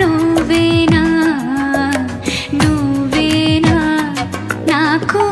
నువ్వేనా నువ్వేనా నాకు